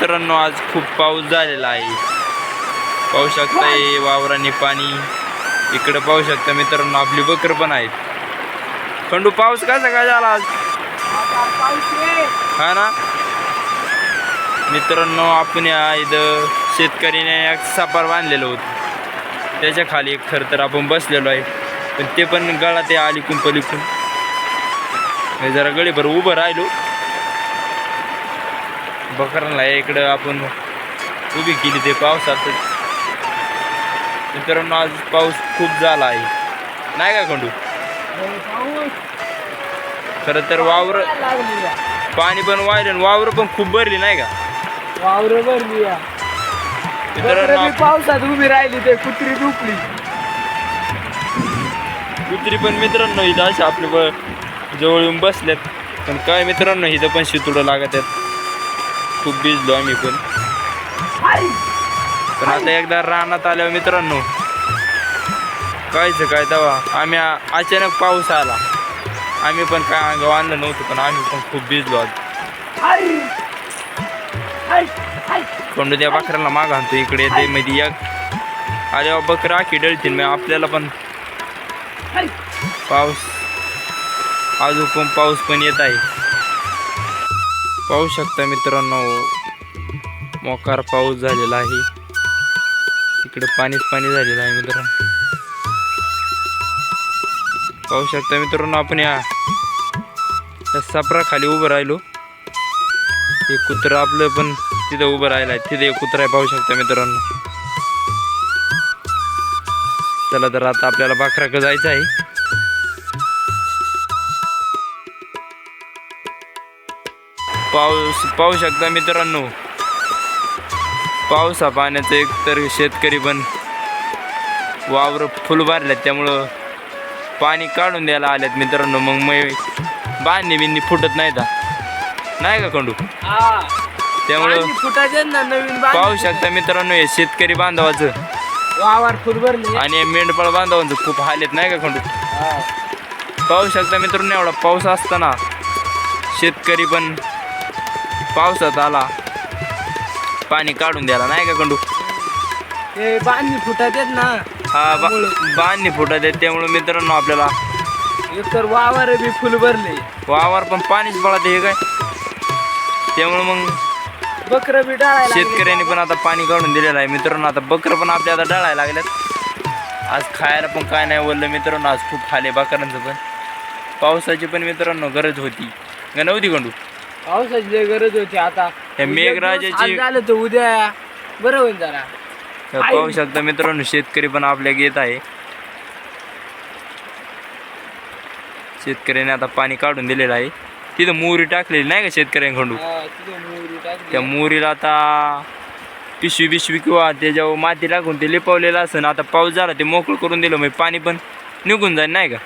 मित्रांनो आज खूप पाऊस झालेला आहे. पाहू शकताय वावराने पाणी. इकडं पाहू शकता मित्रांनो आपली बकर पण आहेत. खंडू पाऊस कसा काय झाला आज? हा ना? मित्रांनो आपण या इथं शेतकरीने एक सापार बांधलेलं होतं. त्याच्याखाली एक खर तर आपण बसलेलो आहे. पण ते पण गळा ते आली पलीकून हे जरा गळीभर उभं राहिलो. बकरांना इकडं आपण उभी केली ते पावसातच मित्रांनो आज पाऊस खूप झाला आहे. नाही का खंडू? खरं तर वावर पाणी पण वाहिलं आणि वावर पण खूप भरली नाही का? वावर भरली मित्रांनो पावसात उभी राहिली ते कुत्री दुखली. कुत्री पण मित्रांनो इथं अशा आपले जवळ येऊन बसल्यात. पण काय मित्रांनो इथं पण शितुडं लागत आहेत. खूप भिजलो आम्ही पण. पण आता एकदा रानात आल्यावर मित्रांनो कायचं काय तेव्हा आम्ही अचानक पाऊस आला. आम्ही पण काय अंगाव आणलं नव्हतं पण आम्ही पण खूप भिजलो आज. कोंडू त्या बकऱ्याला माग आणतो इकडे येते मध्ये एक. अरे बकरा आखी डळतील मग आपल्याला पण पाऊस अजून पण पाऊस पण येत आहे. पाहू शकता मित्रांनो मोकार पाऊस झालेला आहे. इकडे पाणीच पाणी झालेलं आहे मित्रांनो. पाहू शकता मित्रांनो आपण या सापराखाली उभं राहिलो. हे कुत्रं आपलं पण तिथं उभं राहिलं आहे. तिथे एक कुत्रा आहे पाहू शकता मित्रांनो. चला तर आता आपल्याला बाकराकडे जायचं आहे. पाऊस पाहू शकता मित्रांनो. पावसा पाण्याचं एक तर शेतकरी पण वावर फुल भरल्यात त्यामुळं पाणी काढून द्यायला आल्यात मित्रांनो. मग मग बांधणी बिंदी फुटत नाही का नाही का खंडू? त्यामुळं फुटाचे ना नवीन पाहू शकता मित्रांनो हे शेतकरी बांधवाचं. वावर फुल भरली. आणि हे मेंढपाळ बांधवांचं खूप हाल आहेत नाही का खंडू? पाहू शकता मित्रांनो एवढा पाऊस असताना शेतकरी पण पावसात आला. पाणी काढून द्यायला नाही का खंडू ते बांधणी फुटाचे ना. हा बा बांधणी फुटत आहेत त्यामुळे मित्रांनो आपल्याला एक तर वावर बी फुल भरले. वावर पण पाणीच पडत हे काय? त्यामुळे मग बकर बी डाळायला शेतकऱ्यांनी पण आता पाणी काढून दिलेलं आहे. मित्रांनो आता बकरं पण आपल्या आता डळायला लागल्यात आज खायला पण काय नाही बोललं मित्रांनो. आज खूप खाले बकरांचं पण. पावसाची पण मित्रांनो गरज होती. का नव्हती खंडू पावसाची लय गरज होती आता. हे मेघराजाची- झालं तर उद्या बरं होईल जरा. तर पाहू शकता मित्रांनो शेतकरी पण आपल्या येत आहे. शेतकऱ्याने आता पाणी काढून दिलेलं आहे. तिथं मोहरी टाकलेली नाही का शेतकऱ्यांकडून हा, तिथं मोहरी टाकली. त्या मोहरीला आता पिशवी बिशवी किंवा त्याच्यावर माती टाकून ते लिपवलेलं असं आता पाऊस झाला ते मोकळं करून दिलं म्हणजे पाणी पण निघून जाईल नाही का.